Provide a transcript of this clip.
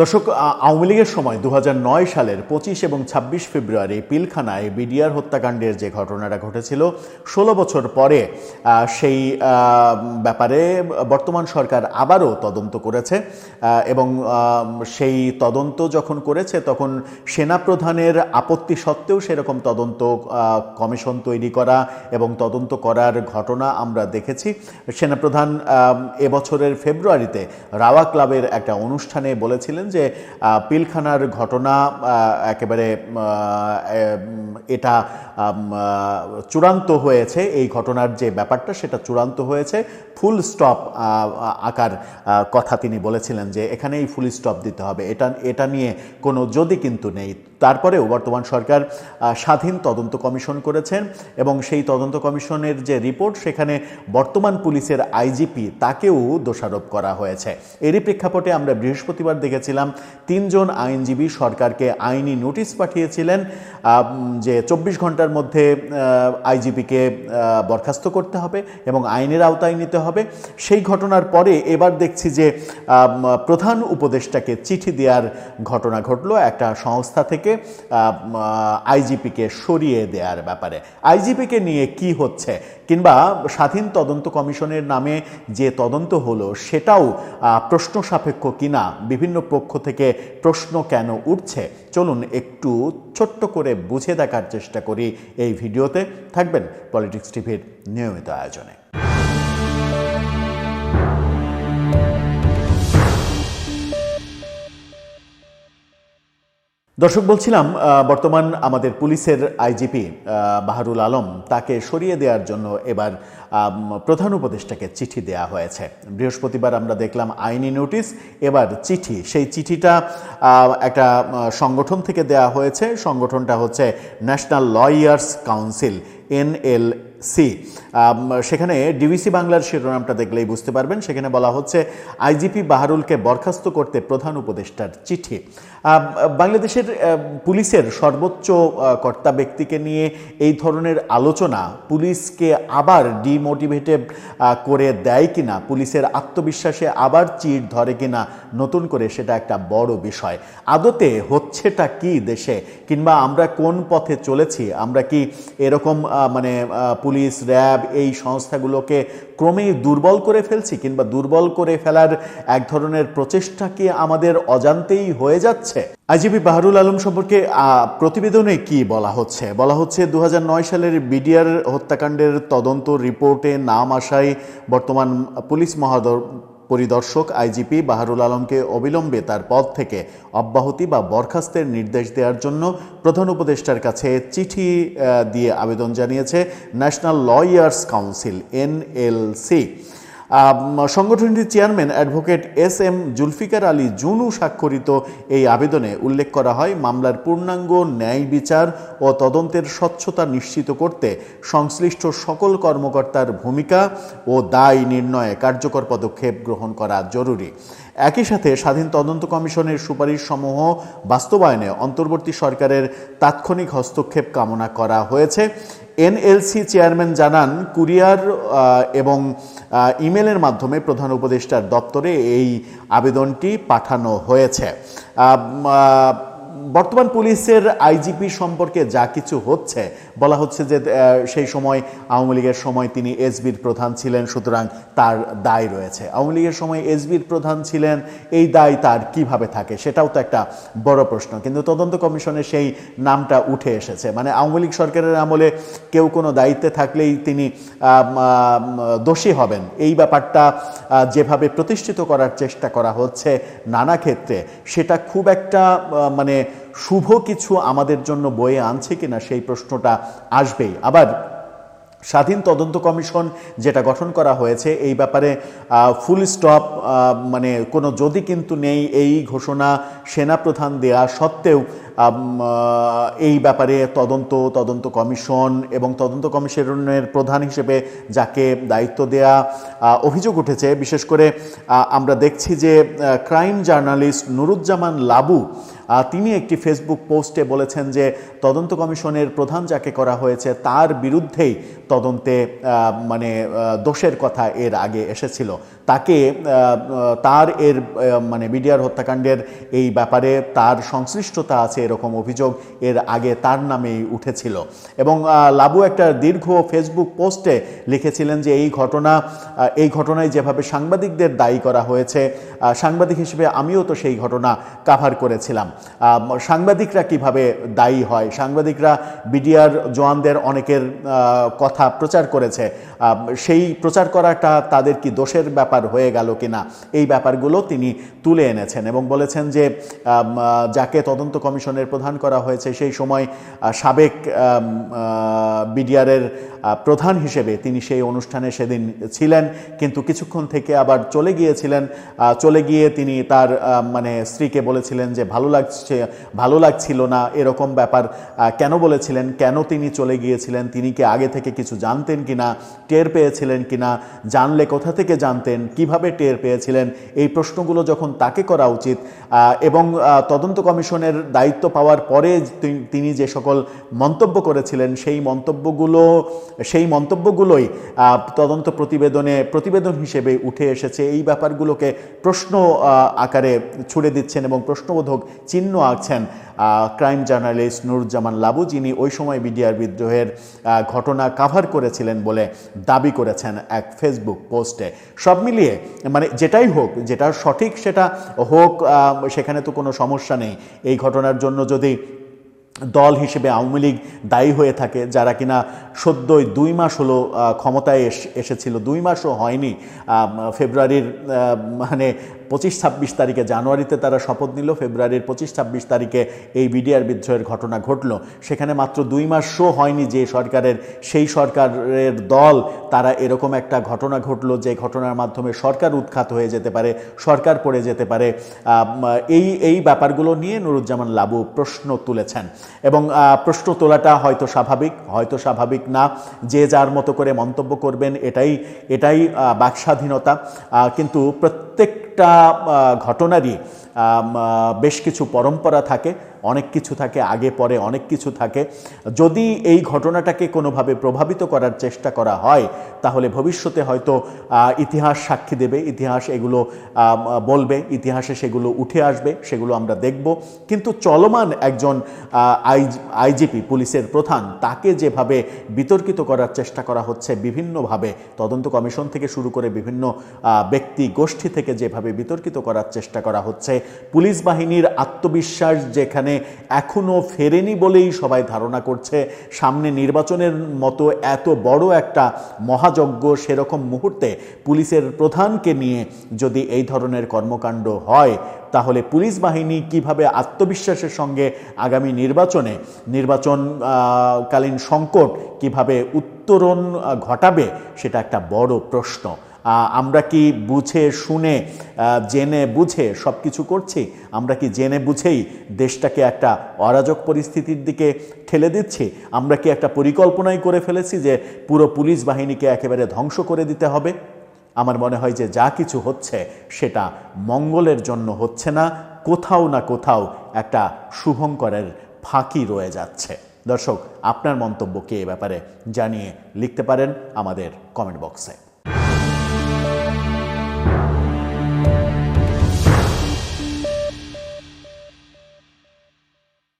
দর্শক আওয়ামী লীগের সময় দু হাজার নয় সালের পঁচিশ এবং ২৬ ফেব্রুয়ারি পিলখানায় বিডিআর হত্যাকাণ্ডের যে ঘটনাটা ঘটেছিল, ষোলো বছর পরে সেই ব্যাপারে বর্তমান সরকার আবারও তদন্ত করেছে এবং সেই তদন্ত যখন করেছে, তখন সেনাপ্রধানের আপত্তি সত্ত্বেও সেরকম তদন্ত কমিশন তৈরি করা এবং তদন্ত করার ঘটনা আমরা দেখেছি। সেনাপ্রধান এবছরের ফেব্রুয়ারিতে রাওয়া ক্লাবের একটা অনুষ্ঠানে বলেছিলেন যে পিলখানার ঘটনা একেবারে এটা চূড়ান্ত হয়েছে। এই ঘটনার যে ব্যাপারটা, সেটা চূড়ান্ত হয়েছে। ফুল স্টপ আকার কথা তিনি বলেছিলেন যে, এখানেই ফুল স্টপ দিতে হবে। এটা এটা নিয়ে কোনো যদি কিন্তু নেই। তারপরেও বর্তমান সরকার স্বাধীন তদন্ত কমিশন করেছেন এবং সেই তদন্ত কমিশনের যে রিপোর্ট, সেখানে বর্তমান পুলিশের আইজিপি তাকেও দোষারোপ করা হয়েছে। এরই প্রেক্ষাপটে আমরা বৃহস্পতিবার দেখেছিলাম, তিনজন আইনজীবী সরকারকে আইনি নোটিশ পাঠিয়েছিলেন যে চব্বিশ ঘণ্টার মধ্যে আইজিপিকে বরখাস্ত করতে হবে এবং আইনের আওতায় নিতে হবে। সেই ঘটনার পরে এবার দেখছি যে প্রধান উপদেষ্টাকে চিঠি দেওয়ার ঘটনা ঘটলো। একটা সংস্থা থেকে আইজিপিকে সরিয়ে দেওয়ার ব্যাপারে। আইজিপিকে নিয়ে কি হচ্ছে? কিংবা স্বাধীন তদন্ত কমিশনের নামে যে তদন্ত হলো, সেটাও প্রশ্ন সাপেক্ষ কিনা? বিভিন্ন পক্ষ থেকে প্রশ্ন কেন উঠছে? চলুন একটু ছোট্ট করে বুঝে দেখার চেষ্টা করি এই ভিডিওতে। থাকবেন পলিটিক্স টিভির নিয়মিত আয়োজনে। দর্শক, বলছিলাম বর্তমান আমাদের পুলিশের আইজিপি বাহারুল আলম, তাকে সরিয়ে দেওয়ার জন্য এবার প্রধান উপদেষ্টাকে চিঠি দেয়া হয়েছে। বৃহস্পতিবার আমরা দেখলাম আইনি নোটিশ, এবার চিঠি। সেই চিঠিটা একটা সংগঠন থেকে দেয়া হয়েছে। সংগঠনটা হচ্ছে national lawyers council NL C সেখানে ডিভিসি বাংলার শিরোনামটা দেখলেই বুঝতে পারবেন। সেখানে বলা হচ্ছে, আইজিপি বাহারুলকে বরখাস্ত করতে প্রধান উপদেষ্টার চিঠি। বাংলাদেশের পুলিশের সর্বোচ্চ কর্তা ব্যক্তিকে নিয়ে এই ধরনের আলোচনা পুলিশকে আবার ডিমোটিভেটেড করে দেয় কিনা, পুলিশের আত্মবিশ্বাসে আবার চির ধরে কিনা, নতুন করে সেটা একটা বড় বিষয়। আদতে হচ্ছেটা কি দেশে, কিংবা আমরা কোন পথে চলেছি, আমরা কি এরকম মানে পুলিশ, র্যাব এই সংস্থাগুলোকে ক্রমেই দুর্বল করে ফেলছি কিংবা দুর্বল করে ফেলার এক ধরনের প্রচেষ্টা কি আমাদের অজান্তেই হয়ে যাচ্ছে? আইজিপি বাহারুল আলম সম্পর্কে প্রতিবেদনে কি বলা হচ্ছে? বলা হচ্ছে দু হাজার নয় সালের বিডিআর হত্যাকাণ্ডের তদন্ত রিপোর্টে নাম আসায় বর্তমান পুলিশ মহাদর পরিদর্শক আইজিপি বাহারুল আলমকে অবিলম্বে তার পদ থেকে অব্যাহতি বা বরখাস্তের নির্দেশ দেওয়ার জন্য প্রধান উপদেষ্টার কাছে চিঠি দিয়ে আবেদন জানিয়েছে ন্যাশনাল লয়ার্স কাউন্সিল, এনএলসি। সংগঠনটির chairman advocate S M Zulfikar Ali Junu স্বাক্ষরিত এই আবেদনে উল্লেখ করা হয়, মামলার পূর্ণাঙ্গ ন্যায় বিচার ও তদন্তের স্বচ্ছতা নিশ্চিত করতে সংশ্লিষ্ট সকল কর্মকর্তার ভূমিকা ও দায় নির্ণয়ে কার্যকর পদক্ষেপ গ্রহণ করা জরুরি। একই সাথে স্বাধীন তদন্ত কমিশনের সুপারিশ সমূহ বাস্তবায়নে অন্তর্বর্তী সরকারের তাৎক্ষণিক হস্তক্ষেপ কামনা করা হয়েছে। এনএলসি চেয়ারম্যান জানান কুরিয়ার এবং ইমেলের মাধ্যমে প্রধান উপদেষ্টার দপ্তরে এই আবেদনটি পাঠানো হয়েছে। বর্তমান পুলিশের আইজিপি সম্পর্কে যা কিছু হচ্ছে, বলা হচ্ছে যে সেই সময় আওয়ামী লীগের সময় তিনি এসবির প্রধান ছিলেন, সুতরাং তার দায় রয়েছে। আওয়ামী লীগের সময় এসবির প্রধান ছিলেন, এই দায় তার কীভাবে থাকে সেটাও তো একটা বড় প্রশ্ন। কিন্তু তদন্ত কমিশনে সেই নামটা উঠে এসেছে। মানে আওয়ামী লীগ সরকারের আমলে কেউ কোনো দায়িত্বে থাকলেই তিনি দোষী হবেন। এই ব্যাপারটা যেভাবে প্রতিষ্ঠিত করার চেষ্টা করা হচ্ছে নানা ক্ষেত্রে, সেটা খুব একটা মানে শুভ কিছু আমাদের জন্য বয়ে আনছে কিনা সেই প্রশ্নটা আসবেই। আবার স্বাধীন তদন্ত কমিশন যেটা গঠন করা হয়েছে, এই ব্যাপারে ফুল স্টপ মানে কোনো যদি কিন্তু নেই, এই ঘোষণা সেনাপ্রধান দেয়া সত্ত্বেও এই ব্যাপারে তদন্ত তদন্ত কমিশন এবং তদন্ত কমিশনের প্রধান হিসেবে যাকে দায়িত্ব দেয়া অভিযোগ উঠেছে, বিশেষ করে আমরা দেখছি যে ক্রাইম জার্নালিস্ট নুরুজ্জামান লাবু তিনি একটি ফেসবুক পোস্টে বলেছেন যে, তদন্ত কমিশনের প্রধান যাকে করা হয়েছে তার বিরুদ্ধেই তদন্তে মানে দোষের কথা এর আগে এসেছিল। তাকে তার এর মানে বিডিআর হত্যাকাণ্ডের এই ব্যাপারে তার সংশ্লিষ্টতা আছে এরকম অভিযোগ এর আগে তার নামেই উঠেছিল। এবং লাবু একটা দীর্ঘ ফেসবুক পোস্টে লিখেছিলেন যে এই ঘটনা এই ঘটনায় যেভাবে সাংবাদিকদের দায়ী করা হয়েছে সাংবাদিক হিসেবে আমিও তো সেই ঘটনা কাভার করেছিলাম। সাংবাদিকরা কীভাবে দায়ী হয়? সাংবাদিকরা বিডিআর জওয়ানদের অনেকের কথা প্রচার করেছে। সেই প্রচার করাটা তাদের কি দোষের ব্যাপার হয়ে গেল কিনা? এই ব্যাপারগুলো তিনি তুলে এনেছেন এবং বলেছেন যে যাকে তদন্ত কমিশনের প্রধান করা হয়েছে সেই সময় সাবেক বিডিআরের প্রধান হিসেবে তিনি সেই অনুষ্ঠানে সেদিন ছিলেন, কিন্তু কিছুক্ষণ থেকে আবার চলে গিয়েছিলেন। চলে গিয়ে তিনি তার মানে স্ত্রীকে বলেছিলেন যে, ভালো লাগছে, ভালো লাগছিল না এরকম ব্যাপার। কেন বলেছিলেন? কেন তিনি চলে গিয়েছিলেন? তিনি কি আগে থেকে কিছু জানতেন কিনা? টের পেয়েছিলেন কিনা? জানলে কোথা থেকে জানতেন? কীভাবে টের পেয়েছিলেন? এই প্রশ্নগুলো যখন তাকে করা উচিত এবং তদন্ত কমিশনের দায়িত্ব পাওয়ার পরে তিনি যে সকল মন্তব্য করেছিলেন, সেই মন্তব্যগুলো সেই মন্তব্যগুলোই তদন্ত প্রতিবেদনে, প্রতিবেদন হিসেবে উঠে এসেছে। এই ব্যাপারগুলোকে প্রশ্ন আকারে ছুড়ে দিচ্ছেন এবং প্রশ্নবোধক চিহ্ন আঁকছেন ক্রাইম জার্নালিস্ট নুরুজ্জামান লাবু, যিনি ওই সময় বিডিআর বিদ্রোহের ঘটনা কাভার করেছিলেন বলে দাবি করেছেন এক ফেসবুক পোস্টে। সব মিলিয়ে মানে যেটাই হোক, যেটা সঠিক সেটা হোক সেখানে তো কোনো সমস্যা নেই। এই ঘটনার জন্য যদি দল হিসেবে আওয়ামী লীগ দায়ী হয়ে থাকে, যারা কিনা সদ্যই দুই মাস হলো ক্ষমতায় এসেছিল। দুই মাসও হয়নি ফেব্রুয়ারির মানে পঁচিশ ছাব্বিশ তারিখে জানুয়ারিতে তারা শপথ নিল ফেব্রুয়ারির পঁচিশ ছাব্বিশ তারিখে এই বিডিআর বিদ্রোহের ঘটনা ঘটলো। সেখানে মাত্র দুই মাস শো হয়নি যে সরকারের সেই সরকারের দল তারা এরকম একটা ঘটনা ঘটলো যে ঘটনার মাধ্যমে সরকার উৎখাত হয়ে যেতে পারে সরকার পড়ে যেতে পারে। এই এই ব্যাপারগুলো নিয়ে নুরুজ্জামান লাবু প্রশ্ন তুলেছেন। এবং প্রশ্ন তোলাটা হয়তো স্বাভাবিক হয়তো স্বাভাবিক না। যে যার মতো করে মন্তব্য করবেন এটাই এটাই আহ, বাকস্বাধীনতা। কিন্তু কিন্তু প্রত্যেকটা ঘটনারই বেশ কিছু পরম্পরা থাকে, অনেক কিছু থাকে, আগে, পরে অনেক কিছু থাকে। যদি এই ঘটনাটাকে কোনোভাবে প্রভাবিত করার চেষ্টা করা হয়, তাহলে ভবিষ্যতে হয়তো ইতিহাস সাক্ষী দেবে, ইতিহাস এগুলো বলবে, ইতিহাসে সেগুলো উঠে আসবে, সেগুলো আমরা দেখব। কিন্তু চলমান একজন আইজিপি, পুলিশের প্রধান, তাকে যেভাবে বিতর্কিত করার চেষ্টা করা হচ্ছে বিভিন্নভাবে, তদন্ত কমিশন থেকে শুরু করে বিভিন্ন ব্যক্তি গোষ্ঠী থেকে যেভাবে বিতর্কিত করার চেষ্টা করা হচ্ছে পুলিশ বাহিনীর আত্মবিশ্বাস যেখানে এখনও ফেরেনি বলেই সবাই ধারণা করছে, সামনে নির্বাচনের মতো এত বড় একটা মহাযজ্ঞ সেরকম মুহূর্তে পুলিশের প্রধানকে নিয়ে যদি এই ধরনের কর্মকাণ্ড হয়, তাহলে পুলিশ বাহিনী কীভাবে আত্মবিশ্বাসের সঙ্গে আগামী নির্বাচনে নির্বাচন কালীন সংকট কীভাবে উত্তরণ ঘটাবে, সেটা একটা বড় প্রশ্ন। আমরা কি বুঝে শুনে জেনে বুঝে সব কিছু করছি? আমরা কি জেনে বুঝেই দেশটাকে একটা অরাজক পরিস্থিতির দিকে ঠেলে দিচ্ছি? আমরা কি একটা পরিকল্পনাই করে ফেলেছি যে পুরো পুলিশ বাহিনীকে একেবারে ধ্বংস করে দিতে হবে? আমার মনে হয় যে যা কিছু হচ্ছে সেটা মঙ্গলের জন্য হচ্ছে না, কোথাও না কোথাও একটা শুভঙ্করের ফাঁকি রয়ে যাচ্ছে। দর্শক, আপনার মন্তব্য কি এ ব্যাপারে জানিয়ে লিখতে পারেন আমাদের কমেন্ট বক্সে।